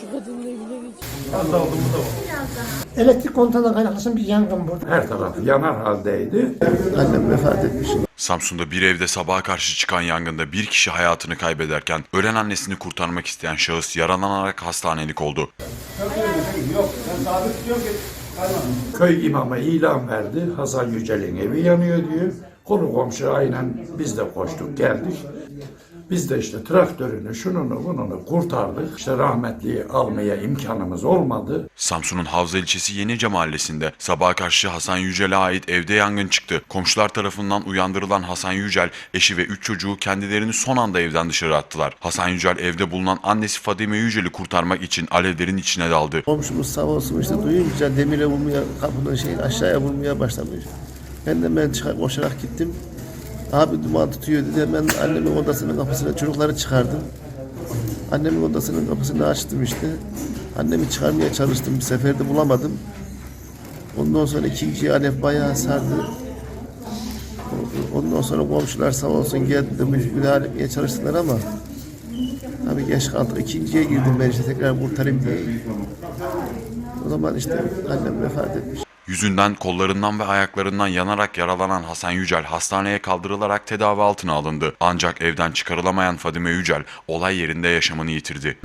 Şu kadının evine geç. Az aldım bu da var. Elektrik kontağından kaynaklanan bir yangın burada. Her taraf yanar haldeydi. Annem vefat etmiş. Samsun'da bir evde sabaha karşı çıkan yangında bir kişi hayatını kaybederken ölen annesini kurtarmak isteyen şahıs yaralanarak hastanelik oldu. Köy imamı ilan verdi. Hasan Yücel'in evi yanıyor diyor. Konu komşu aynen biz de koştuk geldik. Biz de işte traktörünü, şununu, bununu kurtardık. İşte rahmetliyi almaya imkanımız olmadı. Samsun'un Havza ilçesi Yenice mahallesinde sabaha karşı Hasan Yücel'e ait evde yangın çıktı. Komşular tarafından uyandırılan Hasan Yücel, eşi ve üç çocuğu kendilerini son anda evden dışarı attılar. Hasan Yücel evde bulunan annesi Fadime Yücel'i kurtarmak için alevlerin içine daldı. Komşumuz sağ olsun işte duyunca demire vurmaya, kapının şeyin aşağıya vurmaya başlamış. Ben de ben çıkar, koşarak gittim. Abi duman tutuyor dedi. Ben annemin odasının kapısına çocukları çıkardım. Annemin odasının kapısını açtım işte. Annemi çıkarmaya çalıştım. Bir seferde bulamadım. Ondan sonra ikinci alev bayağı sardı. Ondan sonra komşular sağ olsun geldi müdahale etmeye çalıştılar ama Tabii geç kaldık. İkinciye girdim ben işte tekrar kurtarayım diye. O zaman işte annem vefat etmiş. Yüzünden, kollarından ve ayaklarından yanarak yaralanan Hasan Yücel hastaneye kaldırılarak tedavi altına alındı. Ancak evden çıkarılamayan Fadime Yücel olay yerinde yaşamını yitirdi.